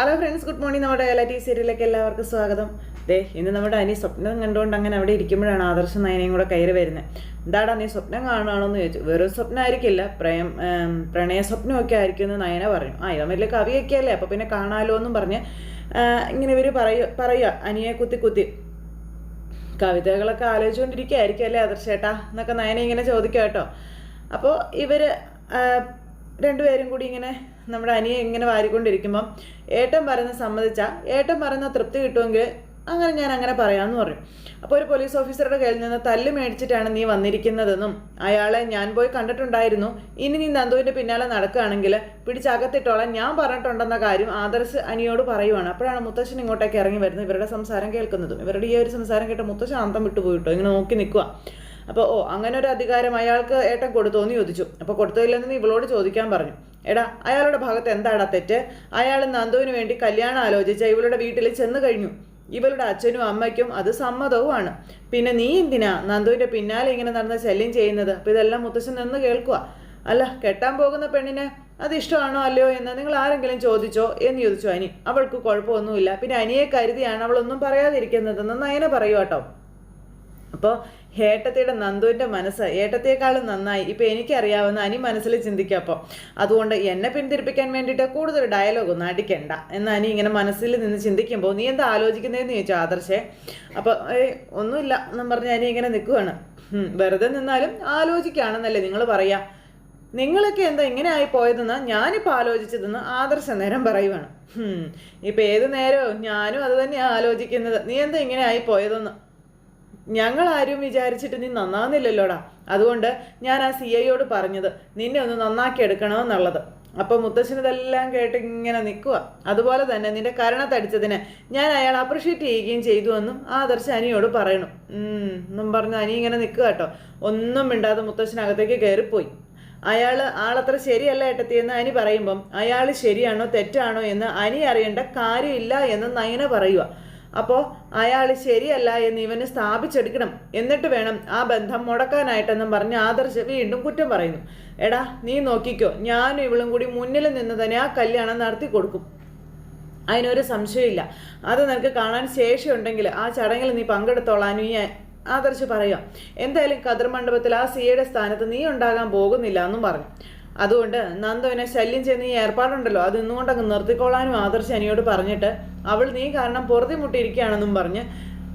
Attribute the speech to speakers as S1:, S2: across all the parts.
S1: Hello friends good morning നമ്മുടെ L T സീരിയലിലേക്ക് എല്ലാവർക്കും സ്വാഗതം. ദേ ഇന്ന് നമ്മുടെ അനി സ്വപ്നം കണ്ടുകൊണ്ട് അങ്ങനെ അവിടെ ഇരിക്കുമ്പോഴാണ് ആദർശ നയനയും കൂടെ കയറി വരുന്നത് എന്താടാ നീ സ്വപ്നം കാണുകയാണോ എന്ന് ചോദിച്ചു. വെറും സ്വപ്നമായിരിക്കില്ല പ്രേം പ്രണയ സ്വപ്നമൊക്കെ ആയിരിക്കും എന്ന് നയന പറഞ്ഞു ആ ഇവൻ വലിയ കവിയൊക്കെ അല്ലേ? അപ്പോൾ പിന്നെ കാണാലോ എന്നും പറഞ്ഞ് ഇങ്ങനെ ഇവർ പറയുക പറയുക അനിയെ കുത്തി കുത്തി. കവിതകളൊക്കെ ആലോചിച്ചുകൊണ്ടിരിക്കുകയായിരിക്കും അല്ലേ ആദർശേട്ടാ എന്നൊക്കെ നയന ഇങ്ങനെ ചോദിക്കാം കേട്ടോ. അപ്പോൾ ഇവർ രണ്ടുപേരും കൂടി ഇങ്ങനെ നമ്മുടെ അനിയെ ഇങ്ങനെ വാരിക്കൊണ്ടിരിക്കുമ്പം ഏട്ടൻ പറയുന്ന സമ്മതിച്ചാൽ ഏട്ടൻ പറയുന്ന തൃപ്തി കിട്ടുമെങ്കിൽ അങ്ങനെ ഞാൻ അങ്ങനെ പറയാമെന്ന് പറഞ്ഞു അപ്പോൾ ഒരു പോലീസ് ഓഫീസറുടെ കയ്യിൽ നിന്ന് തല്ല് മേടിച്ചിട്ടാണ് നീ വന്നിരിക്കുന്നതെന്നും അയാളെ ഞാൻ പോയി കണ്ടിട്ടുണ്ടായിരുന്നു. ഇനി നീ നന്ദുവിന്റെ പിന്നാലെ നടക്കുകയാണെങ്കിൽ പിടിച്ചകത്തിട്ടോളാം ഞാൻ പറഞ്ഞിട്ടുണ്ടെന്ന കാര്യം ആദർശ് അനിയോട് പറയുവാണ്. അപ്പോഴാണ് മുത്തശ്ശൻ ഇങ്ങോട്ടേക്ക് ഇറങ്ങി വരുന്നത്. ഇവരുടെ സംസാരം കേൾക്കുന്നതും. ഇവരുടെ ഈ ഒരു സംസാരം കേട്ട് മുത്തശ്ശൻ അന്തം വിട്ടുപോയിട്ടോ ഇങ്ങനെ നോക്കി നിൽക്കുക അപ്പോൾ ഓ അങ്ങനെ ഒരു അധികാരം അയാൾക്ക് ഏട്ടൻ കൊടുത്തോ എന്ന് ചോദിച്ചു അപ്പോൾ കൊടുത്തില്ലെന്ന് ഇവളോട് ചോദിക്കാൻ പറഞ്ഞു. എടാ അയാളുടെ ഭാഗത്ത് എന്താടാ തെറ്റ്? അയാൾ നന്ദുവിന് വേണ്ടി കല്യാണം ആലോചിച്ച ഇവളുടെ വീട്ടിൽ ചെന്ന് കഴിഞ്ഞു. ഇവളുടെ അച്ഛനും അമ്മയ്ക്കും അത് സമ്മതവുമാണ്. പിന്നെ നീ എന്തിനാ നന്ദുവിന്റെ പിന്നാലെ ഇങ്ങനെ നടന്ന ശല്യം ചെയ്യുന്നത്? അപ്പോൾ ഇതെല്ലാം മുത്തശ്ശൻ നിന്ന് കേൾക്കുക അല്ല കെട്ടാൻ പോകുന്ന പെണ്ണിന് അത് ഇഷ്ടമാണോ അല്ലയോ എന്ന് നിങ്ങൾ ആരെങ്കിലും ചോദിച്ചോ എന്ന് ചോദിച്ചു അനി. അവൾക്ക് കുഴപ്പമൊന്നുമില്ല. പിന്നെ അനിയെ കരുതിയാണ് അവളൊന്നും പറയാതിരിക്കുന്നതെന്ന് നയന പറയൂ കേട്ടോ. അപ്പോൾ ഏട്ടത്തിയുടെ നന്ദുവിന്റെ മനസ്സ് ഏട്ടത്തിയേക്കാളും നന്നായി. ഇപ്പോൾ എനിക്കറിയാവുന്ന അനി മനസ്സിൽ ചിന്തിക്കുക അപ്പോൾ അതുകൊണ്ട് എന്നെ പിന്തിരിപ്പിക്കാൻ വേണ്ടിയിട്ട് കൂടുതൽ ഡയലോഗ് ഒന്നും അടിക്കണ്ട. എന്ന് അനി ഇങ്ങനെ മനസ്സിൽ നിന്ന് ചിന്തിക്കുമ്പോൾ നീ എന്താ ആലോചിക്കുന്നതെന്ന് ചോദിച്ചു ആദർശേ. അപ്പോൾ ഏയ് ഒന്നുമില്ല എന്നും പറഞ്ഞ് അനി ഇങ്ങനെ നിൽക്കുകയാണ് വെറുതെ നിന്നാലും ആലോചിക്കുകയാണെന്നല്ലേ നിങ്ങൾ പറയാ. നിങ്ങളൊക്കെ എന്താ ഇങ്ങനെ ആയി പോയതെന്ന് ഞാനിപ്പോൾ ആലോചിച്ചതെന്ന് ആദർശ നേരം പറയുവാണ്. ഇപ്പം ഏത് നേരവും ഞാനും അത് തന്നെയാണ് ആലോചിക്കുന്നത്. നീ എന്താ ഇങ്ങനെ ആയി പോയതെന്ന്? ഞങ്ങൾ ആരും വിചാരിച്ചിട്ട് നീ നന്നാവുന്നില്ലല്ലോടാ. അതുകൊണ്ട് ഞാൻ ആ സി ഐയോട് പറഞ്ഞത് നിന്നെ ഒന്ന് നന്നാക്കി എടുക്കണമെന്നുള്ളത്. അപ്പോൾ മുത്തശ്ശൻ ഇതെല്ലാം കേട്ട് ഇങ്ങനെ നിൽക്കുക അതുപോലെ തന്നെ നിന്റെ കരണത്തടിച്ചതിന് ഞാൻ അയാൾ അപ്രിഷ്യേറ്റ് ചെയ്യുകയും ചെയ്തു എന്നും ആദർശ അനിയോട് പറയണു. എന്നും പറഞ്ഞ് അനി ഇങ്ങനെ നിൽക്കുക കേട്ടോ. ഒന്നും മിണ്ടാതെ മുത്തശ്ശനകത്തേക്ക് കയറിപ്പോയി. അയാൾ ആളത്ര ശരിയല്ല ഏട്ടത്തിയെന്ന് അനി പറയുമ്പം അയാൾ ശരിയാണോ തെറ്റാണോ എന്ന് അനി അറിയേണ്ട കാര്യമില്ല എന്ന് നയന പറയുക അപ്പോൾ അയാൾ ശരിയല്ല എന്ന് ഇവന് സ്ഥാപിച്ചെടുക്കണം. എന്നിട്ട് വേണം ആ ബന്ധം മുടക്കാനായിട്ടെന്നും പറഞ്ഞ് ആദർശ് വീണ്ടും കുറ്റം പറയുന്നു. എടാ നീ നോക്കിക്കോ ഞാനും ഇവളും കൂടി മുന്നിൽ നിന്ന് തന്നെ ആ കല്യാണം നടത്തി കൊടുക്കും. അതിനൊരു സംശയമില്ല. അത് നിനക്ക് കാണാൻ ശേഷിയുണ്ടെങ്കിൽ ആ ചടങ്ങിൽ നീ പങ്കെടുത്തോളാനും ഈ ആദർശ് പറയാം എന്തായാലും കതിർ മണ്ഡപത്തിൽ ആ സിയുടെ സ്ഥാനത്ത് നീ ഉണ്ടാകാൻ പോകുന്നില്ല എന്നും പറഞ്ഞു. അതുകൊണ്ട് നന്ദുവിനെ ശല്യം ചെയ്യുന്ന ഈ ഏർപ്പാടുണ്ടല്ലോ അത് ഇന്നുകൊണ്ടങ്ങ് നിർത്തിക്കൊള്ളാനും ആദർശ് അനിയോട് പറഞ്ഞിട്ട് അവൾ നീ കാരണം പൊറുതി മുട്ടിയിരിക്കുകയാണെന്നും പറഞ്ഞ്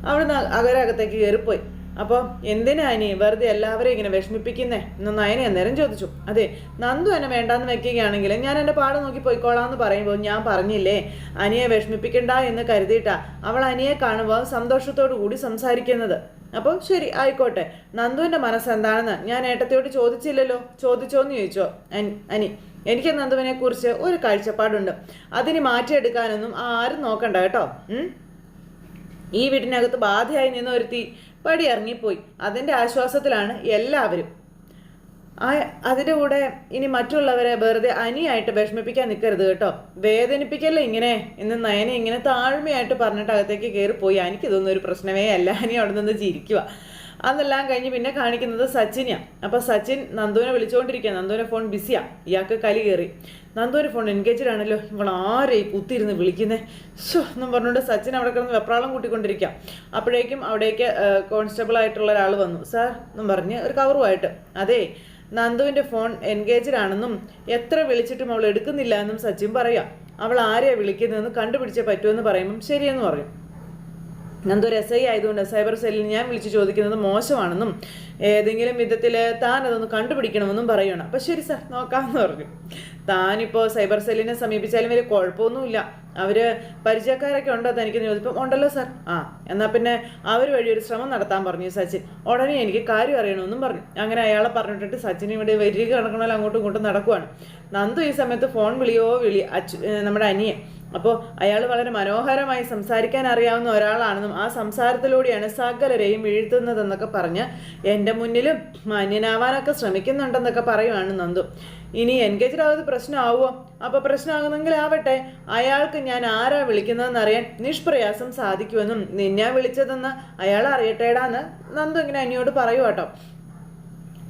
S1: അവിടുന്ന് അകരകത്തേക്ക് കയറിപ്പോയി. അപ്പോൾ എന്തിനാ അനി വെറുതെ എല്ലാവരെയും ഇങ്ങനെ വിഷമിപ്പിക്കുന്നേ? എന്ന് നയന അന്നേരം ചോദിച്ചു. അതെ നന്ദു എന്നെ വേണ്ടാന്ന് വെക്കുകയാണെങ്കിൽ ഞാൻ എന്റെ പാട് നോക്കി പോയിക്കോളാം എന്ന് പറയുമ്പോൾ ഞാൻ പറഞ്ഞില്ലേ അനിയെ വിഷമിപ്പിക്കണ്ട എന്ന് കരുതിയിട്ടാ അവൾ അനിയെ കാണുമ്പോൾ സന്തോഷത്തോടു കൂടി സംസാരിക്കുന്നത്. അപ്പോൾ ശരി ആയിക്കോട്ടെ. നന്ദുവിന്റെ മനസ്സ് എന്താണെന്ന് ഞാൻ ഏട്ടത്തിയോട് ചോദിച്ചില്ലല്ലോ? ചോദിച്ചോന്ന് ചോദിച്ചോ? അനി എനിക്ക് നന്ദുവിനെ കുറിച്ച് ഒരു കാഴ്ചപ്പാടുണ്ട്. അതിന് മാറ്റിയെടുക്കാനൊന്നും ആരും നോക്കണ്ട കേട്ടോ. ഈ വീടിനകത്ത് ബാധയായി നിന്ന ഒരുത്തി പടി ഇറങ്ങിപ്പോയി അതിന്റെ ആശ്വാസത്തിലാണ് എല്ലാവരും. ആ അതിന്റെ കൂടെ ഇനി മറ്റുള്ളവരെ വെറുതെ അനിയായിട്ട് വിഷമിപ്പിക്കാൻ നിൽക്കരുത് കേട്ടോ. വേദനിപ്പിക്കല്ലേ ഇങ്ങനെ? എന്ന് നയനെ ഇങ്ങനെ താഴ്മയായിട്ട് പറഞ്ഞിട്ട് അകത്തേക്ക് കയറിപ്പോയി. എനിക്കിതൊന്നും ഒരു പ്രശ്നമേ അല്ല. അനി അവിടെ നിന്ന് ചിരിക്കുക അതെല്ലാം കഴിഞ്ഞ് പിന്നെ കാണിക്കുന്നത് സച്ചിനെയാണ് അപ്പോൾ സച്ചിൻ നന്ദുവിനെ വിളിച്ചുകൊണ്ടിരിക്കുക നന്ദുവിനെ ഫോൺ ബിസിയാണ് ഇയാൾക്ക് കലി കയറി. നന്ദുവിന്റെ ഫോൺ എൻഗേജ്ഡ് ആണല്ലോ. ഇവൾ ആരെ കുത്തിയിരുന്ന് വിളിക്കുന്നേ? ഷോ എന്നും പറഞ്ഞുകൊണ്ട് സച്ചിൻ അവിടെ കിടന്ന് വെപ്രാളം കൂട്ടിക്കൊണ്ടിരിക്കുക അപ്പോഴേക്കും അവിടേക്ക് കോൺസ്റ്റബിൾ ആയിട്ടുള്ള ഒരാൾ വന്നു. സാർ എന്നും പറഞ്ഞ് ഒരു കവറുമായിട്ട്. അതെ നന്ദുവിന്റെ ഫോൺ എൻഗേജ്ഡ് ആണെന്നും എത്ര വിളിച്ചിട്ടും അവൾ എടുക്കുന്നില്ല എന്നും സച്ചിൻ പറയാം. അവൾ ആരെയാണ് വിളിക്കുന്നതെന്ന് കണ്ടുപിടിച്ചേ പറ്റുമെന്ന് പറയുമ്പം ശരിയെന്ന് പറയും. നന്ദു ഒരു എസ് ഐ ആയതുകൊണ്ട് സൈബർ സെല്ലിൽ ഞാൻ വിളിച്ച് ചോദിക്കുന്നത് മോശമാണെന്നും ഏതെങ്കിലും വിധത്തിൽ താൻ അതൊന്ന് കണ്ടുപിടിക്കണമെന്നും പറയണം അപ്പം ശരി സാർ നോക്കാമെന്ന് പറഞ്ഞു. താനിപ്പോൾ സൈബർ സെല്ലിനെ സമീപിച്ചാലും വലിയ കുഴപ്പമൊന്നുമില്ല. അവർ പരിചയക്കാരൊക്കെ ഉണ്ടോ തനിക്ക് ചോദിച്ചപ്പം ഉണ്ടല്ലോ സാർ. ആ എന്നാൽ പിന്നെ അവർ വഴി ഒരു ശ്രമം നടത്താൻ പറഞ്ഞു സച്ചിൻ. ഉടനെ എനിക്ക് കാര്യം അറിയണമെന്നും പറഞ്ഞു. അങ്ങനെ അയാളെ പറഞ്ഞിട്ട് സച്ചിൻ ഇവിടെ വരിക കിടക്കണമല്ലോ അങ്ങോട്ടും ഇങ്ങോട്ടും നടക്കുവാണ്. നന്ദു ഈ സമയത്ത് ഫോൺ വിളിയോ വിളി അച്ചു നമ്മുടെ അനിയെ അപ്പോൾ അയാൾ വളരെ മനോഹരമായി സംസാരിക്കാൻ അറിയാവുന്ന ഒരാളാണെന്നും ആ സംസാരത്തിലൂടെയാണ് സകലരെയും വീഴ്ത്തുന്നതെന്നൊക്കെ പറഞ്ഞ് എന്റെ മുന്നിലും മാന്യനാവാനൊക്കെ ശ്രമിക്കുന്നുണ്ടെന്നൊക്കെ പറയുവാണ് നന്ദു. ഇനി എൻഗേജ് ആവത് പ്രശ്നമാവുമോ അപ്പോൾ പ്രശ്നമാകുന്നെങ്കിൽ ആവട്ടെ അയാൾക്ക് ഞാൻ ആരാ വിളിക്കുന്നതെന്ന് അറിയാൻ നിഷ്പ്രയാസം സാധിക്കുമെന്നും നിന്നെ വിളിച്ചതെന്ന് അയാൾ അറിയട്ടേടാന്ന് നന്ദു ഇങ്ങനെ അനിയോട് പറയൂ കേട്ടോ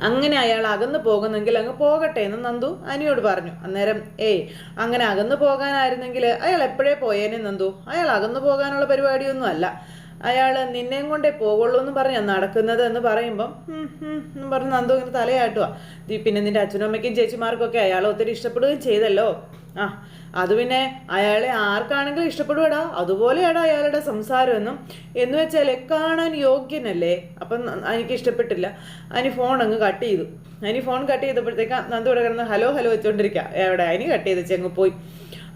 S1: അങ്ങനെ അയാൾ അകന്നു പോകുന്നെങ്കിൽ അങ്ങ് പോകട്ടെ എന്ന് നന്ദു അനിയോട് പറഞ്ഞു. അന്നേരം ഏയ് അങ്ങനെ അകന്നു പോകാനായിരുന്നെങ്കിൽ അയാൾ എപ്പോഴേ പോയേനെ നന്ദു? അയാൾ അകന്നു പോകാനുള്ള പരിപാടിയൊന്നും അല്ല. അയാൾ നിന്നെയും കൊണ്ടേ പോകുള്ളൂ എന്ന് പറഞ്ഞാൽ നടക്കുന്നത് എന്ന് പറയുമ്പം എന്ന് പറഞ്ഞ് നന്ദു ഇങ്ങനെ തലയാട്ടുക പിന്നെ നിന്റെ അച്ഛനും അമ്മയ്ക്കും ചേച്ചിമാർക്കൊക്കെ അയാൾ ഒത്തിരി ഇഷ്ടപ്പെടുകയും ചെയ്തല്ലോ? ആ അത് പിന്നെ അയാളെ ആർക്കാണെങ്കിലും ഇഷ്ടപ്പെടുവാടാ. അതുപോലെയാടാ അയാളുടെ സംസാരമെന്നും. എന്ന് വെച്ചാൽ കാണാൻ യോഗ്യനല്ലേ? അപ്പം എനിക്ക് ഇഷ്ടപ്പെട്ടില്ല. അനി ഫോൺ അങ്ങ് കട്ട് ചെയ്തു. അനി ഫോൺ കട്ട് ചെയ്തപ്പോഴത്തേക്ക് നന്ദു ഇവിടെ കിടന്ന് ഹലോ ഹലോ വെച്ചോണ്ടിരിക്കുക എവിടെ? അനി കട്ട് ചെയ്ത് ചെങ്ങ് പോയി.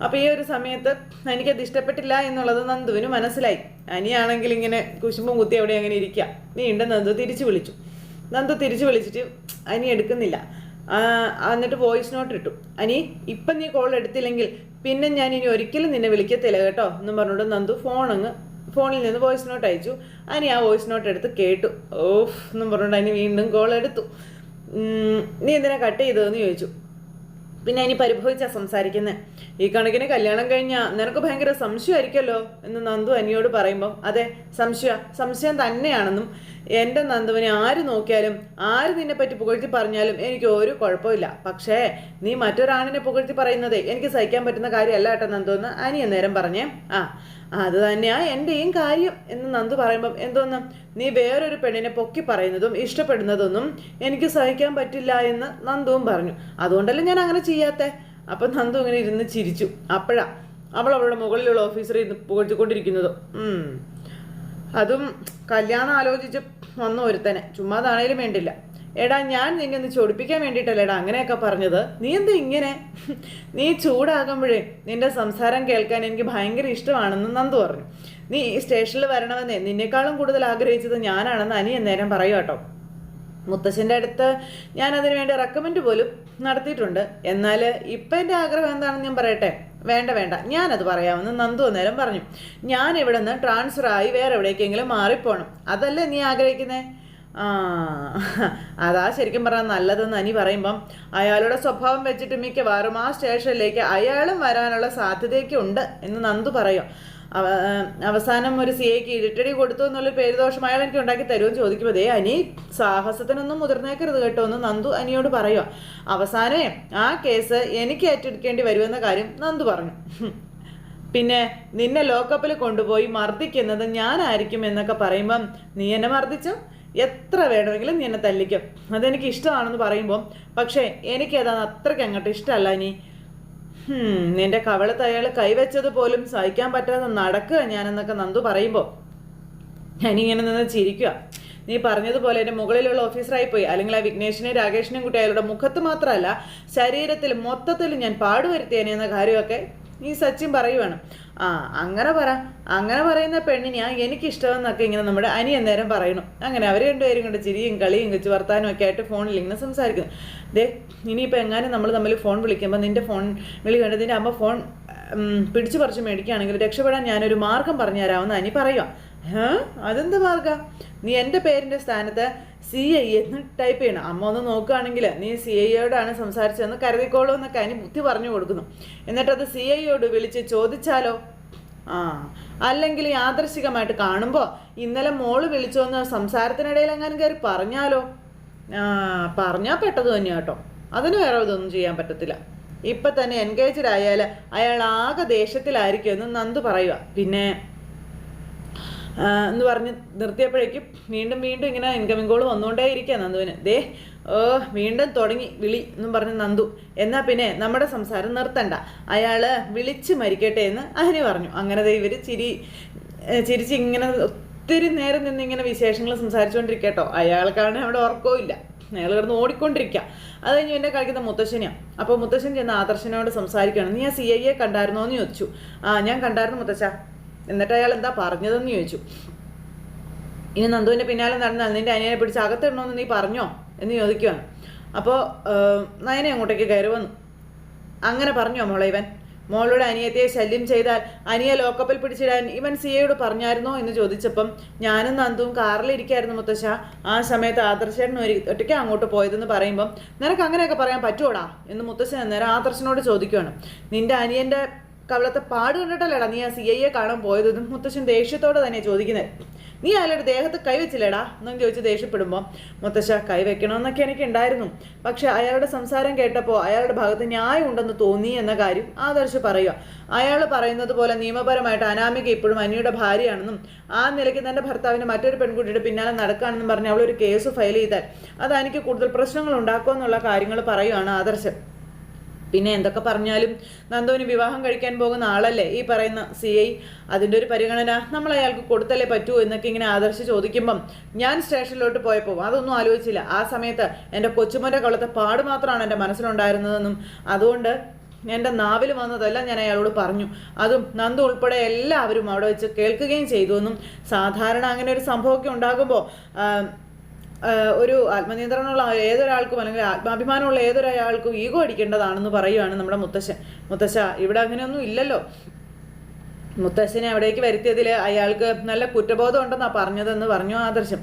S1: അപ്പോൾ ഈ ഒരു സമയത്ത് എനിക്കത് ഇഷ്ടപ്പെട്ടില്ല എന്നുള്ളത് നന്ദുവിന് മനസ്സിലായി. അനിയാണെങ്കിൽ ഇങ്ങനെ കുശുമ്പും കുത്തി അവിടെ അങ്ങനെ ഇരിക്കുക നീണ്ട നന്ദു തിരിച്ചു വിളിച്ചു. നന്ദു തിരിച്ചു വിളിച്ചിട്ട് അനി എടുക്കുന്നില്ല. എന്നിട്ട് വോയിസ് നോട്ട് ഇട്ടു. അനി ഇപ്പം നീ കോൾ എടുത്തില്ലെങ്കിൽ പിന്നെ ഞാൻ ഇനി ഒരിക്കലും നിന്നെ വിളിക്കത്തില്ല കേട്ടോ എന്നും പറഞ്ഞുകൊണ്ട് നന്ദു ഫോൺ അങ്ങ് ഫോണിൽ നിന്ന് വോയിസ് നോട്ട് അയച്ചു. അനി ആ വോയിസ് നോട്ട് എടുത്ത് കേട്ടു. ഓഫ് എന്നും പറഞ്ഞുകൊണ്ട് അനി വീണ്ടും കോൾ എടുത്തു. നീ എന്തിനാ കട്ട് ചെയ്തതെന്ന് ചോദിച്ചു. പിന്നെ അനി പരിഭവിച്ചാ സംസാരിക്കുന്നത് ഈ കണക്കിന് കല്യാണം കഴിഞ്ഞാൽ നിനക്ക് ഭയങ്കര സംശയമായിരിക്കുമല്ലോ എന്ന് നന്ദു അനിയോട് പറയുമ്പം. അതെ സംശയ സംശയം തന്നെയാണെന്നും എന്റെ നന്ദുവിനെ ആര് നോക്കിയാലും ആര് നിന്നെ പറ്റി പുകഴ്ത്തി പറഞ്ഞാലും എനിക്ക് ഒരു കുഴപ്പമില്ല. പക്ഷേ നീ മറ്റൊരാണിനെ പുകഴ്ത്തി പറയുന്നത് എനിക്ക് സഹിക്കാൻ പറ്റുന്ന കാര്യമല്ല കേട്ടോ നന്ദു എന്ന് അനി അന്നേരം പറഞ്ഞേ. ആ അത് തന്നെയാ എന്റെയും കാര്യം എന്ന് നന്ദു പറയുമ്പം എന്തോന്ന്? നീ വേറൊരു പെണ്ണിനെ പൊക്കി പറയുന്നതും ഇഷ്ടപ്പെടുന്നതൊന്നും എനിക്ക് സഹിക്കാൻ പറ്റില്ല എന്ന് നന്ദുവും പറഞ്ഞു. അതുകൊണ്ടല്ലേ ഞാൻ അങ്ങനെ ചെയ്യാത്തെ? അപ്പം നന്ദു ഇങ്ങനെ ഇരുന്ന് ചിരിച്ചു. അപ്പോഴാ അവൾ അവളുടെ മുകളിലുള്ള ഓഫീസറെ ഇരുന്ന് പുകഴ്ത്തിക്കൊണ്ടിരിക്കുന്നതും. അതും കല്യാണം ആലോചിച്ച് വന്ന ഒരുത്തനെ. ചുമ്മാതാണേലും വേണ്ടില്ല. എടാ ഞാൻ നിന്നെ ഒന്ന് ചൊടിപ്പിക്കാൻ വേണ്ടിയിട്ടല്ലേടാ അങ്ങനെയൊക്കെ പറഞ്ഞത്. നീ എന്താ ഇങ്ങനെ? നീ ചൂടാകുമ്പോഴേ നിന്റെ സംസാരം കേൾക്കാൻ എനിക്ക് ഭയങ്കര ഇഷ്ടമാണെന്ന് നന്ദു പറഞ്ഞു. നീ ഈ സ്റ്റേഷനിൽ വരണമെന്നേ നിന്നെക്കാളും കൂടുതൽ ആഗ്രഹിച്ചത് ഞാനാണെന്ന് അനി എന്നേരം പറയൂ കേട്ടോ. മുത്തശ്ശന്റെ അടുത്ത് ഞാൻ അതിനു വേണ്ടി റെക്കമെൻഡ് പോലും നടത്തിയിട്ടുണ്ട്. എന്നാൽ ഇപ്പം എന്റെ ആഗ്രഹം എന്താണെന്ന് ഞാൻ പറയട്ടെ? വേണ്ട വേണ്ട. ഞാനത് പറയാമെന്ന് നന്ദു അന്നേരം പറഞ്ഞു. ഞാൻ ഇവിടെ നിന്ന് ട്രാൻസ്ഫർ ആയി വേറെ എവിടേക്കെങ്കിലും മാറിപ്പോണം. അതല്ലേ നീ ആഗ്രഹിക്കുന്നേ? ആ അതാ ശരിക്കും പറഞ്ഞാൽ നല്ലതെന്ന് അനി പറയുമ്പം അയാളുടെ സ്വഭാവം വെച്ചിട്ട് മിക്കവാറും ആ സ്റ്റേഷനിലേക്ക് അയാളും വരാനുള്ള സാധ്യതയൊക്കെ ഉണ്ട് എന്ന് നന്ദു പറയും. അവസാനം ഒരു സി എക്ക് ഇരുട്ടടി കൊടുത്തു എന്നുള്ള പേരുദോഷം അയാൾ എനിക്ക് ഉണ്ടാക്കി തരുമെന്ന് ചോദിക്കുമ്പോൾ ദേ അനി സാഹസത്തിനൊന്നും മുതിർന്നേക്കരുത് കേട്ടോ എന്ന് നന്ദു അനിയോട് പറയുക അവസാനമേ ആ കേസ് എനിക്ക് ഏറ്റെടുക്കേണ്ടി വരുമെന്ന കാര്യം നന്ദു പറഞ്ഞു. പിന്നെ നിന്നെ ലോക്കപ്പിൽ കൊണ്ടുപോയി മർദ്ദിക്കുന്നത് ഞാനായിരിക്കും എന്നൊക്കെ പറയുമ്പം നീ എന്നെ മർദ്ദിച്ചു? എത്ര വേണമെങ്കിലും നീ എന്നെ തല്ലിക്കും. അതെനിക്ക് ഇഷ്ടമാണെന്ന് പറയുമ്പോൾ പക്ഷേ എനിക്കത് അത്രയ്ക്ക് അങ്ങോട്ട് ഇഷ്ടമല്ല ഇനി നിന്റെ കവളത്ത് അയാൾ കൈവച്ചത് പോലും സഹിക്കാൻ പറ്റാതെ നടക്കുക ഞാനെന്നൊക്കെ നന്ദു പറയുമ്പോൾ ഞാനിങ്ങനെ നിന്ന് ചിരിക്കുക നീ പറഞ്ഞതുപോലെ എന്റെ മുകളിലുള്ള ഓഫീസറായി പോയി. അല്ലെങ്കിൽ ആ വിഘ്നേഷിനെയും രാകേഷിനെയും കുട്ടി അയാളുടെ മുഖത്ത് മാത്രമല്ല ശരീരത്തിൽ മൊത്തത്തിൽ ഞാൻ പാടുവരുത്തിയേനെ എന്ന കാര്യമൊക്കെ നീ സച്ചിൻ പറയുവാണ്. ആ അങ്ങനെ പറ. അങ്ങനെ പറയുന്ന പെണ്ണിനെയാ എനിക്കിഷ്ടമെന്നൊക്കെ ഇങ്ങനെ നമ്മുടെ അനി അന്നേരം പറയണം അങ്ങനെ അവർ രണ്ടുപേരും കൊണ്ട് ചിരിയും കളിയും വെച്ച് വർത്താനും ഒക്കെ ആയിട്ട് ഫോണിൽ ഇങ്ങനെ സംസാരിക്കുന്നു. ദേ ഇനിയിപ്പോൾ എങ്ങാനും നമ്മൾ തമ്മിൽ ഫോൺ വിളിക്കുമ്പോൾ നിന്റെ ഫോൺ വിളി കണ്ടതിന്റെ അമ്മ ഫോൺ പിടിച്ചു പറിച്ച് മേടിക്കുകയാണെങ്കിൽ രക്ഷപ്പെടാൻ ഞാനൊരു മാർഗം പറഞ്ഞു തരാമെന്ന് അനി പറയുക അതെന്ത് മാർഗം? നീ എന്റെ പേരിന്റെ സ്ഥാനത്ത് സി ഐ എന്ന് ടൈപ്പ് ചെയ്യണം. അമ്മ ഒന്ന് നോക്കുകയാണെങ്കിൽ നീ സി ഐയോടാണ് സംസാരിച്ചതെന്ന് കരുതിക്കോളൂ എന്നൊക്കെ അതിന് ബുദ്ധി പറഞ്ഞു കൊടുക്കുന്നു. എന്നിട്ടത് സി ഐയോട് വിളിച്ച് ചോദിച്ചാലോ? ആ അല്ലെങ്കിൽ യാദൃശികമായിട്ട് കാണുമ്പോൾ ഇന്നലെ മോൾ വിളിച്ചോന്ന് സംസാരത്തിനിടയിൽ എങ്ങാനും കയറി പറഞ്ഞാലോ? ആ പറഞ്ഞാൽ പെട്ടത് തന്നെയാ കേട്ടോ. അതിന് വേറെ ഇതൊന്നും ചെയ്യാൻ പറ്റത്തില്ല. ഇപ്പം തന്നെ എൻഗേജ്ഡ് ആയാൽ അയാൾ ആകെ ദേഷ്യത്തിലായിരിക്കും എന്ന് നന്ദു പറയുക പിന്നെ എന്ന് പറഞ്ഞ് നിർത്തിയപ്പോഴേക്കും വീണ്ടും വീണ്ടും ഇങ്ങനെ ഇൻകമിങ് കോൾ വന്നുകൊണ്ടേ ഇരിക്കുക നന്ദുവിന്. ദേ ഓ വീണ്ടും തുടങ്ങി. വിളി എന്നും പറഞ്ഞ് നന്ദു. എന്നാൽ പിന്നെ നമ്മുടെ സംസാരം നിർത്തണ്ട. അയാൾ വിളിച്ച് മരിക്കട്ടെ എന്ന് അഹനി പറഞ്ഞു. അങ്ങനെ ഇവർ ചിരി ചിരിച്ച് ഇങ്ങനെ ഒത്തിരി നേരം നിന്ന് ഇങ്ങനെ വിശേഷങ്ങൾ സംസാരിച്ചുകൊണ്ടിരിക്കട്ടോ അയാൾക്കാണ് അവിടെ ഉറക്കവും ഇല്ല. അയാൾ കിടന്ന് ഓടിക്കൊണ്ടിരിക്കുക അത് കഴിഞ്ഞ് എന്നെ കളിക്കുന്ന മുത്തശ്ശനെയാണ് അപ്പോൾ മുത്തശ്ശൻ ചെന്ന് ആദർശനോട് സംസാരിക്കുകയാണ്. നീ ആ സി ഐ എ കണ്ടായിരുന്നോ എന്ന് ചോദിച്ചു. ആ ഞാൻ കണ്ടായിരുന്നു മുത്തശ്ശ. എന്നിട്ട് അയാൾ എന്താ പറഞ്ഞതെന്ന് ചോദിച്ചു. ഇനി നന്ദുവിന്റെ പിന്നാലെ നടന്നാൽ നിന്റെ അനിയനെ പിടിച്ച് അകത്തിടണമെന്ന് നീ പറഞ്ഞോ? എന്ന് ചോദിക്കുവാണ്. അപ്പോൾ നയന അങ്ങോട്ടേക്ക് കയറി വന്നു. അങ്ങനെ പറഞ്ഞോ മോളെ ഇവൻ? മോളുടെ അനിയത്തെ ശല്യം ചെയ്താൽ അനിയെ ലോക്കപ്പിൽ പിടിച്ചിടാൻ ഇവൻ സിയയോട് പറഞ്ഞായിരുന്നോ? എന്ന് ചോദിച്ചപ്പം ഞാനും നന്ദുവും കാറിലിരിക്കായിരുന്നു മുത്തശ്ശ. ആ സമയത്ത് ആദർശേട്ടൻ ഒരു ഒറ്റയ്ക്ക് അങ്ങോട്ട് പോയതെന്ന് പറയുമ്പം നിനക്ക് അങ്ങനെയൊക്കെ പറയാൻ പറ്റുമോടാ എന്ന് മുത്തശ്ശൻ അന്നേരം ആദർശനോട് ചോദിക്കുകയാണ് നിന്റെ അനിയന്റെ കവളത്തെ പാട് കണ്ടിട്ടല്ലേടാ നീ ആ സി ഐയെ കാണാൻ പോയതെന്നും മുത്തശ്ശൻ ദേഷ്യത്തോടെ തന്നെ ചോദിക്കുന്നത് നീ അയാളുടെ ദേഹത്ത് കൈവച്ചില്ലേടാ എന്നും ചോദിച്ച് ദേഷ്യപ്പെടുമ്പോൾ മുത്തശ്ശ കൈവയ്ക്കണമെന്നൊക്കെ എനിക്ക് ഉണ്ടായിരുന്നു പക്ഷെ അയാളുടെ സംസാരം കേട്ടപ്പോൾ അയാളുടെ ഭാഗത്ത് ന്യായം ഉണ്ടെന്ന് തോന്നി എന്ന കാര്യം ആദർശ് പറയുക അയാൾ പറയുന്നത് പോലെ നിയമപരമായിട്ട് അനാമിക ഇപ്പോഴും അനിയുടെ ഭാര്യയാണെന്നും ആ നിലയ്ക്ക് തന്റെ ഭർത്താവിന് മറ്റൊരു പെൺകുട്ടിയുടെ പിന്നാലെ നടക്കുകയാണെന്നും പറഞ്ഞ് അവളൊരു കേസ് ഫയൽ ചെയ്താൽ അത് എനിക്ക് കൂടുതൽ പ്രശ്നങ്ങൾ ഉണ്ടാക്കുമെന്നുള്ള കാര്യങ്ങൾ പറയുകയാണ് ആദർശ്. പിന്നെ എന്തൊക്കെ പറഞ്ഞാലും നന്ദുവിന് വിവാഹം കഴിക്കാൻ പോകുന്ന ആളല്ലേ ഈ പറയുന്ന സി ഐ? അതിന്റെ ഒരു പരിഗണന നമ്മൾ അയാൾക്ക് കൊടുത്തല്ലേ പറ്റൂ എന്നൊക്കെ ഇങ്ങനെ ആദർശ് ചോദിക്കുമ്പം ഞാൻ സ്റ്റേഷനിലോട്ട് പോയപ്പോൾ അതൊന്നും ആലോചിച്ചില്ല. ആ സമയത്ത് എന്റെ കൊച്ചുമോന്റെ കൊള്ളത്തെ പാട് മാത്രമാണ് എന്റെ മനസ്സിലുണ്ടായിരുന്നതെന്നും അതുകൊണ്ട് എന്റെ നാവിൽ വന്നതെല്ലാം ഞാൻ അയാളോട് പറഞ്ഞു. അതും നന്ദു ഉൾപ്പെടെ എല്ലാവരും അവിടെ വെച്ച് കേൾക്കുകയും ചെയ്തു എന്നും സാധാരണ അങ്ങനെ ഒരു സംഭവമൊക്കെ ഉണ്ടാകുമ്പോൾ ഒരു ആത്മനിയന്ത്രണമുള്ള ഏതൊരാൾക്കും അല്ലെങ്കിൽ ആത്മാഭിമാനമുള്ള ഏതൊരാൾക്കും ഈഗോ അടിക്കേണ്ടതാണെന്ന് പറയുവാണ് നമ്മുടെ മുത്തശ്ശൻ. മുത്തശ്ശ ഇവിടെ അങ്ങനെയൊന്നും ഇല്ലല്ലോ. മുത്തശ്ശനെ അവിടേക്ക് വരുത്തിയതിൽ അയാൾക്ക് നല്ല കുറ്റബോധം ഉണ്ടെന്നാണ് പറഞ്ഞതെന്ന് പറഞ്ഞു ആദർശം.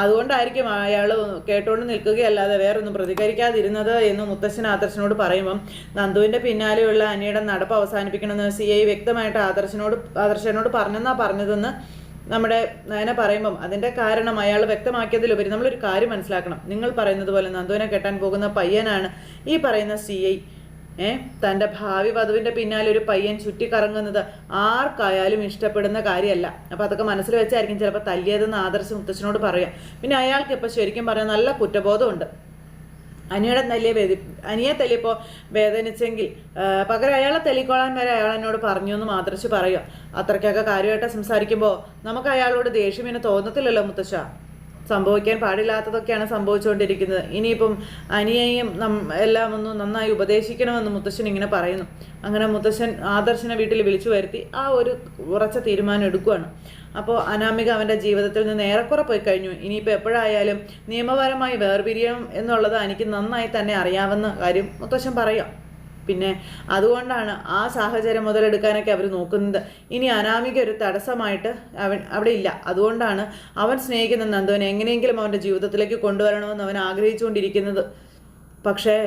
S1: അതുകൊണ്ടായിരിക്കും അയാൾ കേട്ടോണ്ട് നിൽക്കുകയല്ലാതെ വേറൊന്നും പ്രതികരിക്കാതിരുന്നത് എന്ന് മുത്തശ്ശൻ ആദർശനോട് പറയുമ്പം നന്ദുവിന്റെ പിന്നാലെയുള്ള അനിയുടെ നടപ്പ് അവസാനിപ്പിക്കണമെന്ന് സി ഐ വ്യക്തമായിട്ട് ആദർശനോട് ആദർശനോട് പറഞ്ഞെന്നാണ് പറഞ്ഞതെന്ന് നമ്മുടെ നയന പറയുമ്പം അതിന്റെ കാരണം അയാൾ വ്യക്തമാക്കിയതിലുപരി നമ്മളൊരു കാര്യം മനസ്സിലാക്കണം. നിങ്ങൾ പറയുന്നത് പോലെ നന്ദുവിനെ കെട്ടാൻ പോകുന്ന പയ്യനാണ് ഈ പറയുന്ന സി ഐ. ഏ? തന്റെ ഭാവി വധുവിന്റെ പിന്നാലെ ഒരു പയ്യൻ ചുറ്റിക്കറങ്ങുന്നത് ആർക്കായാലും ഇഷ്ടപ്പെടുന്ന കാര്യമല്ല. അപ്പോൾ അതൊക്കെ മനസ്സിൽ വെച്ചായിരിക്കും ചിലപ്പോൾ തല്ലിയതെന്ന് ആദർശ മുത്തച്ഛനോട് പറയാം. പിന്നെ അയാൾക്ക് ഇപ്പോൾ ശരിക്കും പറയാൻ നല്ല കുറ്റബോധമുണ്ട്. അനിയുടെ തല്ലിയെ വേദി അനിയെ തല്ലിയപ്പോൾ വേദനിച്ചെങ്കിൽ പകരം അയാളെ തല്ലിക്കോളാൻ വരെ അയാൾ എന്നോട് പറഞ്ഞു എന്ന് മാത്രച്ച് പറയുക. അത്രയ്ക്കൊക്കെ കാര്യമായിട്ട് സംസാരിക്കുമ്പോൾ നമുക്ക് അയാളോട് ദേഷ്യം ഇങ്ങനെ തോന്നത്തില്ലല്ലോ മുത്തശ്ശ. സംഭവിക്കാൻ പാടില്ലാത്തതൊക്കെയാണ് സംഭവിച്ചുകൊണ്ടിരിക്കുന്നത്. ഇനിയിപ്പം അനിയെയും എല്ലാം ഒന്ന് നന്നായി ഉപദേശിക്കണമെന്ന് മുത്തശ്ശൻ ഇങ്ങനെ പറയുന്നു. അങ്ങനെ മുത്തശ്ശൻ ആദർശനെ വീട്ടിൽ വിളിച്ചു വരുത്തി ആ ഒരു ഉറച്ച തീരുമാനം എടുക്കുകയാണ് അപ്പോൾ അനാമിക അവന്റെ ജീവിതത്തിൽ നിന്ന് ഏറെക്കുറെ പോയി കഴിഞ്ഞു. ഇനിയിപ്പോൾ എപ്പോഴായാലും നിയമപരമായി വേർപിരിയണം എന്നുള്ളത് എനിക്ക് നന്നായി തന്നെ അറിയാവുന്ന കാര്യം മുത്തശ്ശൻ പറയാം പിന്നെ അതുകൊണ്ടാണ് ആ സാഹചര്യം മുതലെടുക്കാനൊക്കെ അവർ നോക്കുന്നത്. ഇനി അനാമിക ഒരു തടസ്സമായിട്ട് അവൻ അവിടെ ഇല്ല. അതുകൊണ്ടാണ് അവൻ സ്നേഹിക്കുന്ന നന്ദുവിനെ എങ്ങനെയെങ്കിലും അവന്റെ ജീവിതത്തിലേക്ക് കൊണ്ടുവരണമെന്ന് അവൻ ആഗ്രഹിച്ചുകൊണ്ടിരിക്കുന്നത്. പക്ഷേ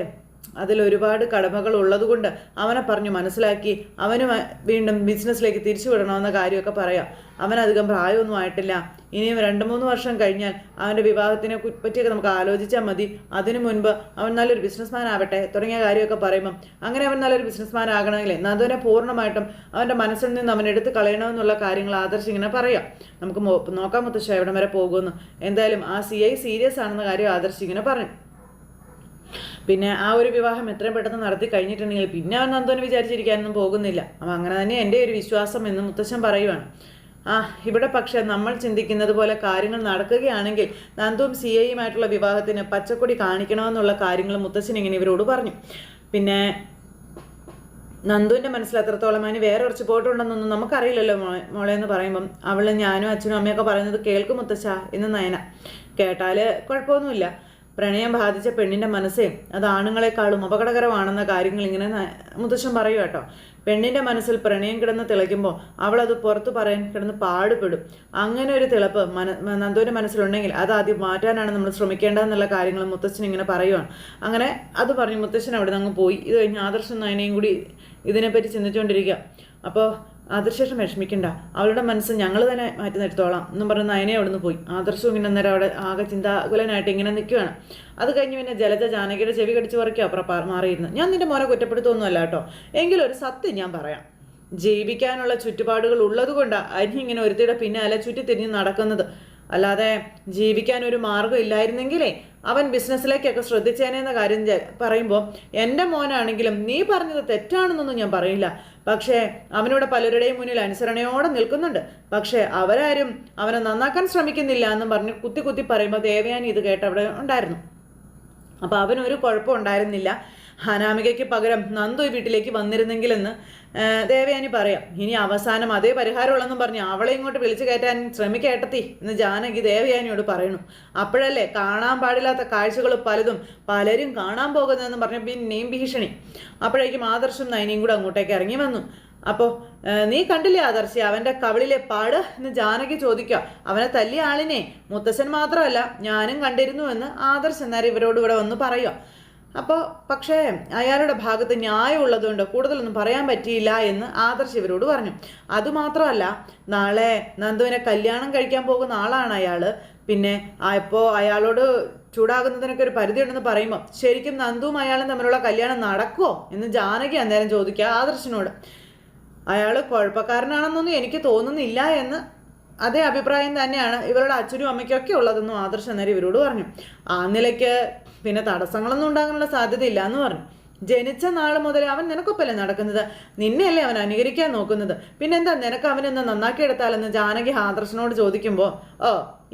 S1: അതിൽ ഒരുപാട് കടമകൾ ഉള്ളതുകൊണ്ട് അവനെ പറഞ്ഞു മനസ്സിലാക്കി അവന് വീണ്ടും ബിസിനസ്സിലേക്ക് തിരിച്ചു വിടണമെന്ന കാര്യമൊക്കെ പറയാം. അവനധികം പ്രായമൊന്നും ആയിട്ടില്ല. ഇനിയും രണ്ട് മൂന്ന് വർഷം കഴിഞ്ഞാൽ അവന്റെ വിവാഹത്തിനെ പറ്റിയൊക്കെ നമുക്ക് ആലോചിച്ചാൽ മതി. അതിനു മുൻപ് അവൻ നല്ലൊരു ബിസിനസ്മാൻ ആവട്ടെ തുടങ്ങിയ കാര്യമൊക്കെ പറയുമ്പം അങ്ങനെ അവൻ നല്ലൊരു ബിസിനസ്മാൻ ആകണമെങ്കിൽ നന്ദുവിനെ പൂർണമായിട്ടും അവന്റെ മനസ്സിൽ നിന്ന് അവൻ എടുത്ത് കളയണമെന്നുള്ള കാര്യങ്ങൾ ആദർശ് ഇങ്ങനെ പറയാം. നമുക്ക് നോക്കാം മുത്തശ്ശ എവിടം വരെ പോകുമെന്ന്. എന്തായാലും ആ സി ഐ സീരിയസ് ആണെന്ന കാര്യം ആദർശ് ഇങ്ങനെ പറഞ്ഞു. പിന്നെ ആ ഒരു വിവാഹം എത്രയും പെട്ടെന്ന് നടത്തി കഴിഞ്ഞിട്ടുണ്ടെങ്കിൽ പിന്നെ അവൻ നന്ദോന് വിചാരിച്ചിരിക്കാനൊന്നും പോകുന്നില്ല. അപ്പം അങ്ങനെ തന്നെ എന്റെ ഒരു വിശ്വാസം എന്ന് മുത്തശ്ശൻ പറയുവാണ്. ആ ഇവിടെ പക്ഷേ നമ്മൾ ചിന്തിക്കുന്നത് പോലെ കാര്യങ്ങൾ നടക്കുകയാണെങ്കിൽ നന്ദുവും സി ഐയുമായിട്ടുള്ള വിവാഹത്തിന് പച്ചക്കൊടി കാണിക്കണമെന്നുള്ള കാര്യങ്ങൾ മുത്തശ്ശൻ ഇങ്ങനെ ഇവരോട് പറഞ്ഞു. പിന്നെ നന്ദുവിന്റെ മനസ്സിൽ അത്രത്തോളം അതിന് വേറെ കുറച്ച് പോയിട്ടുണ്ടെന്നൊന്നും നമുക്കറിയില്ലല്ലോ മോളെ മോളെ എന്ന് പറയുമ്പം അവൾ ഞാനും അച്ഛനും അമ്മയൊക്കെ പറയുന്നത് കേൾക്കും മുത്തശ്ശ എന്ന് നയന. കേട്ടാൽ കുഴപ്പമൊന്നുമില്ല. പ്രണയം ബാധിച്ച പെണ്ണിന്റെ മനസ്സേ അത് ആണുങ്ങളെക്കാളും അപകടകരമാണെന്ന കാര്യങ്ങൾ ഇങ്ങനെ മുത്തശ്ശൻ പറയും കേട്ടോ. പെണ്ണിന്റെ മനസ്സിൽ പ്രണയം കിടന്ന് തിളയ്ക്കുമ്പോൾ അവൾ അത് പുറത്തു പറയാൻ കിടന്ന് പാടുപെടും. അങ്ങനെ ഒരു തിളപ്പ് മന നന്ദുവിന്റെ മനസ്സിലുണ്ടെങ്കിൽ അത് ആദ്യം മാറ്റാനാണ് നമ്മൾ ശ്രമിക്കേണ്ടതെന്നുള്ള കാര്യങ്ങൾ മുത്തശ്ശൻ ഇങ്ങനെ പറയുവാണ്. അങ്ങനെ അത് പറഞ്ഞ് മുത്തശ്ശൻ അവിടെ നിന്ന് അങ്ങ് പോയി. ഇത് കഴിഞ്ഞ് ആദർശം നയനയും കൂടി ഇതിനെപ്പറ്റി ചിന്തിച്ചുകൊണ്ടിരിക്കുക. അപ്പോൾ ആദർശേഷം വിഷമിക്കണ്ട. അവളുടെ മനസ്സ് ഞങ്ങൾ തന്നെ മാറ്റി നിർത്തോളാം എന്നും പറഞ്ഞ് നയനെ അവിടുന്ന് പോയി. ആദർശവും ഇങ്ങനെ അന്നേരം അവിടെ ആകെ ചിന്താകുലനായിട്ട് ഇങ്ങനെ നിൽക്കുകയാണ് അത് കഴിഞ്ഞ് പിന്നെ ജലജ ജാനകിയുടെ ചെവി കടിച്ചു പറിക്കുക അപ്പുറം മാറിയിരുന്നു. ഞാൻ നിന്റെ മോനെ കുറ്റപ്പെടുത്തൊന്നുമല്ല കേട്ടോ. ഒരു സത്യം ഞാൻ പറയാം. ജീവിക്കാനുള്ള ചുറ്റുപാടുകൾ ഉള്ളതുകൊണ്ടാണ് അരി ഇങ്ങനെ ഒരുത്തിയുടെ ചുറ്റി തിരിഞ്ഞ് നടക്കുന്നത്. അല്ലാതെ ജീവിക്കാൻ ഒരു മാർഗം ഇല്ലായിരുന്നെങ്കിലേ അവൻ ബിസിനസ്സിലേക്കൊക്കെ ശ്രദ്ധിച്ചേനെന്ന കാര്യം പറയുമ്പോൾ എന്റെ മോനാണെങ്കിലും നീ പറഞ്ഞത് തെറ്റാണെന്നൊന്നും ഞാൻ പറയില്ല പക്ഷേ അവനിവിടെ പലരുടെയും മുന്നിൽ അനുസരണയോടെ നിൽക്കുന്നുണ്ട്. പക്ഷേ അവരാരും അവനെ നന്നാക്കാൻ ശ്രമിക്കുന്നില്ല എന്നും പറഞ്ഞ് കുത്തി കുത്തി പറയുമ്പോൾ ദേവയാനി ഇത് കേട്ട് അവിടെ ഉണ്ടായിരുന്നു. അപ്പോൾ അവനൊരു കുഴപ്പം ഉണ്ടായിരുന്നില്ല അനാമികയ്ക്ക് പകരം നന്ദു വീട്ടിലേക്ക് വന്നിരുന്നെങ്കിലെന്ന് ദേവയാനി പറയാം. ഇനി അവസാനം അതേ പരിഹാരമുള്ളെന്നും പറഞ്ഞ് അവളെ ഇങ്ങോട്ട് വിളിച്ചു കയറ്റാൻ ശ്രമിക്കേട്ടത്തി എന്ന് ജാനകി ദേവയാനിയോട് പറയണു അപ്പോഴല്ലേ കാണാൻ പാടില്ലാത്ത കാഴ്ചകൾ പലതും പലരും കാണാൻ പോകുന്നതെന്ന് പറഞ്ഞ പിന്നെയും ഭീഷണി. അപ്പോഴേക്കും ആദർശം നയനിയും കൂടെ അങ്ങോട്ടേക്ക് ഇറങ്ങി വന്നു. അപ്പോൾ നീ കണ്ടില്ലേ ആദർശി അവന്റെ കവിളിലെ പാട് എന്ന് ജാനകി ചോദിക്കുക. അവനെ തല്ലിയ ആളിനെ മുത്തശ്ശൻ മാത്രമല്ല ഞാനും കണ്ടിരുന്നു എന്ന് ആദർശ് എന്നാലും ഇവരോട് ഇവിടെ വന്ന് പറയുക. അപ്പോൾ പക്ഷേ അയാളുടെ ഭാഗത്ത് ന്യായമുള്ളതുകൊണ്ട് കൂടുതലൊന്നും പറയാൻ പറ്റിയില്ല എന്ന് ആദർശ് ഇവരോട് പറഞ്ഞു. അതുമാത്രമല്ല നാളെ നന്ദുവിനെ കല്യാണം കഴിക്കാൻ പോകുന്ന ആളാണ് അയാൾ പിന്നെ ഇപ്പോൾ അയാളോട് ചൂടാകുന്നതിനൊക്കെ ഒരു പരിധിയുണ്ടെന്ന് പറയുമ്പോൾ ശരിക്കും നന്ദുവും അയാളും തമ്മിലുള്ള കല്യാണം നടക്കുമോ എന്ന് ജാനകി അന്നേരം ചോദിക്കുക ആദർശിനോട്. അയാൾ കുഴപ്പക്കാരനാണെന്നൊന്നും എനിക്ക് തോന്നുന്നില്ല എന്ന് അതേ അഭിപ്രായം തന്നെയാണ് ഇവരുടെ അച്ഛനും അമ്മയ്ക്കൊക്കെ ഉള്ളതെന്നും ആദർശ് അന്നേരം ഇവരോട് പറഞ്ഞു. ആ നിലയ്ക്ക് പിന്നെ തടസ്സങ്ങളൊന്നും ഉണ്ടാകാനുള്ള സാധ്യതയില്ല എന്ന് പറഞ്ഞു. ജനിച്ച നാൾ മുതൽ അവൻ നിനക്കൊപ്പല്ലേ നടക്കുന്നത്? നിന്നെയല്ലേ അവൻ അനുകരിക്കാൻ നോക്കുന്നത്? പിന്നെന്താ നിനക്ക് അവനൊന്ന് നന്നാക്കിയെടുത്താലെന്ന് ജാനകി ആദർശനോട് ചോദിക്കുമ്പോൾ ഓ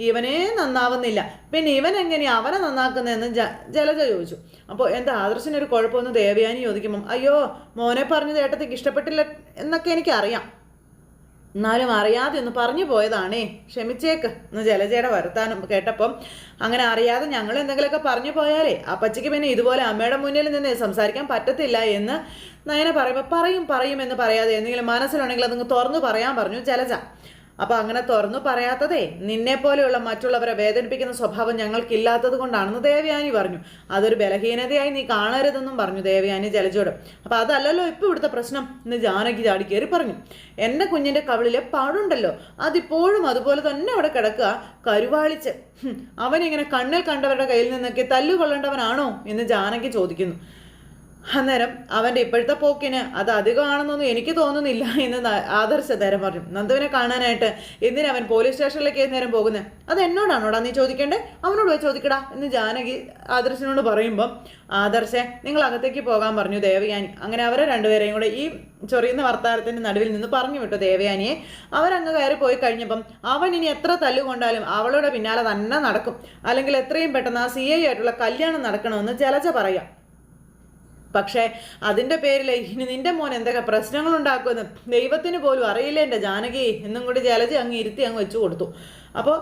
S1: ഇവനേ നന്നാവുന്നില്ല. പിന്നെ ഇവൻ എങ്ങനെയാ അവനെ നന്നാക്കുന്നതെന്ന് ജ ജലജ ചോദിച്ചു. അപ്പോൾ എന്താ ആദർശനൊരു കുഴപ്പമൊന്നും ദേവയാനി ചോദിക്കുമ്പം അയ്യോ മോനെ പറഞ്ഞത് ഏട്ടത്തേക്ക് ഇഷ്ടപ്പെട്ടില്ല എന്നൊക്കെ എനിക്കറിയാം. എന്നാലും അറിയാതെ ഒന്ന് പറഞ്ഞു പോയതാണേ. ക്ഷമിച്ചേക്ക്. എന്ന് ജലജയുടെ വരുത്താനും കേട്ടപ്പം അങ്ങനെ അറിയാതെ ഞങ്ങൾ എന്തെങ്കിലുമൊക്കെ പറഞ്ഞു പോയാലേ അപ്പച്ചയ്ക്ക് പിന്നെ ഇതുപോലെ അമ്മയുടെ മുന്നിൽ നിന്ന് സംസാരിക്കാൻ പറ്റത്തില്ല എന്ന് നയന പറയുമ്പോൾ പറയും പറയും എന്ന് പറയാതെ എന്തെങ്കിലും മനസ്സിലുണ്ടെങ്കിൽ അതങ്ങ് തുറന്നു പറയാൻ പറഞ്ഞു ജലജ. അപ്പൊ അങ്ങനെ തുറന്നു പറയാത്തതേ നിന്നെ പോലെയുള്ള മറ്റുള്ളവരെ വേദനിപ്പിക്കുന്ന സ്വഭാവം ഞങ്ങൾക്കില്ലാത്തത് കൊണ്ടാണെന്ന് ദേവയാനി പറഞ്ഞു. അതൊരു ബലഹീനതയായി നീ കാണരുതെന്നും പറഞ്ഞു ദേവയാനി ജലജോട് അപ്പൊ അതല്ലല്ലോ ഇപ്പൊ ഇവിടുത്തെ പ്രശ്നം എന്ന് ജാനകി ചാടി കയറി പറഞ്ഞു. എന്റെ കുഞ്ഞിന്റെ കവിളിലെ പാടുണ്ടല്ലോ അതിപ്പോഴും അതുപോലെ തന്നെ അവിടെ കിടക്കുക കരുവാളിച്ച്. അവനിങ്ങനെ കണ്ണിൽ കണ്ടവരുടെ കയ്യിൽ നിന്നൊക്കെ തല്ലുകൊള്ളേണ്ടവനാണോ എന്ന് ജാനകി ചോദിക്കുന്നു. അന്നേരം അവന്റെ ഇപ്പോഴത്തെ പോക്കിന് അത് അധികമാണെന്നൊന്നും എനിക്ക് തോന്നുന്നില്ല എന്ന് ആദർശ നേരം പറഞ്ഞു. നന്ദുവിനെ കാണാനായിട്ട് എന്തിനാ അവൻ പോലീസ് സ്റ്റേഷനിലേക്ക് ഏത് നേരം പോകുന്നത് അത് എന്നോടാണോടാ നീ ചോദിക്കേണ്ടേ? അവനോട് പോയി ചോദിക്കടാ എന്ന് ജാനകി ആദർശനോട് പറയുമ്പം ആദർശെ നിങ്ങൾ അകത്തേക്ക് പോകാൻ പറഞ്ഞു ദേവയാനി. അങ്ങനെ അവരെ രണ്ടുപേരെയും കൂടെ ഈ ചൊറിയുന്ന വർത്താനത്തിന്റെ നടുവിൽ നിന്ന് പറഞ്ഞു വിട്ടു ദേവയാനിയെ. അവരങ്ങ് കയറി പോയി കഴിഞ്ഞപ്പം അവൻ ഇനി എത്ര തല്ലുകൊണ്ടാലും അവളുടെ പിന്നാലെ തന്നെ നടക്കും. അല്ലെങ്കിൽ എത്രയും പെട്ടെന്ന് ആ സി ഐ ആയിട്ടുള്ള കല്യാണം നടക്കണമെന്ന് ജലജ പറയാം. പക്ഷേ അതിന്റെ പേരിൽ ഇനി നിന്റെ മോൻ എന്തൊക്കെ പ്രശ്നങ്ങൾ ഉണ്ടാക്കുമെന്ന് ദൈവത്തിന് പോലും അറിയില്ല എന്റെ ജാനകി. എന്നും കൂടി ജലജ അങ്ങ് ഇരുത്തി അങ്ങ് വെച്ചു കൊടുത്തു. അപ്പോൾ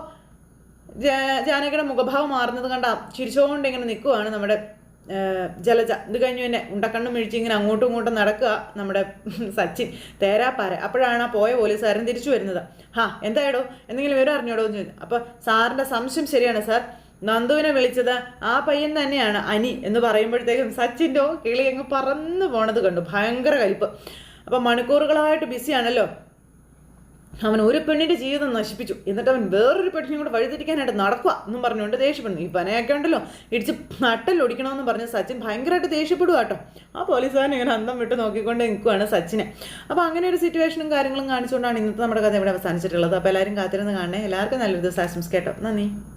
S1: ജാനകിയുടെ മുഖഭാവം മാറുന്നത് കണ്ട ചിരിച്ചുകൊണ്ട് ഇങ്ങനെ നിൽക്കുവാണ് നമ്മുടെ ജലജ. ഇത് കഴിഞ്ഞു തന്നെ ഉണ്ടക്കണ്ണും മിഴിച്ച് ഇങ്ങനെ അങ്ങോട്ടും ഇങ്ങോട്ടും നടക്കുക നമ്മുടെ സച്ചിൻ തേരാപ്പാര. അപ്പോഴാണ് ആ പോയ പോലീസുകാരൻ തിരിച്ചു വരുന്നത്. ഹാ എന്തായടോ? എന്തെങ്കിലും വിവരം അറിഞ്ഞോടോ എന്ന് ചോദിച്ചു. അപ്പോൾ സാറിന്റെ സംശയം ശരിയാണ് സാർ. നന്ദുവിനെ വിളിച്ചത് ആ പയ്യൻ തന്നെയാണ് അനി എന്ന് പറയുമ്പോഴത്തേക്കും സച്ചിന്റെ കിളി അങ്ങ് പറന്നു പോണത് കണ്ടു. ഭയങ്കര കലിപ്പ്. അപ്പം മണിക്കൂറുകളായിട്ട് ബിസിയാണല്ലോ അവൻ ഒരു പെണ്ണിന്റെ ജീവിതം നശിപ്പിച്ചു. എന്നിട്ട് അവൻ വേറൊരു പെണ്ണിനെ കൂടെ വഴിതിരിക്കാനായിട്ട് നടക്കുക എന്നും പറഞ്ഞുകൊണ്ട് ദേഷ്യപ്പെടുന്നു. ഈ പനയൊക്കെ ഉണ്ടല്ലോ. ഇടിച്ച് നട്ടല്ലൊടിക്കണമെന്ന് പറഞ്ഞ് സച്ചിൻ ഭയങ്കരമായിട്ട് ദേഷ്യപ്പെടുക കേട്ടോ. ആ പോലീസുകാരൻ ഇങ്ങനെ അന്തം വിട്ട് നോക്കിക്കൊണ്ട് നിൽക്കുകയാണ് സച്ചിനെ. അപ്പോൾ അങ്ങനെ ഒരു സിറ്റുവേഷനും കാര്യങ്ങളും കാണിച്ചുകൊണ്ടാണ് ഇന്നത്തെ നമ്മുടെ കഥ ഇവിടെ അവസാനിച്ചിട്ടുള്ളത്. അപ്പോൾ എല്ലാവരും കാത്തിരുന്ന് കാണണേ. എല്ലാവർക്കും നല്ലൊരു ദിവസം. കേട്ടോ. നന്ദി.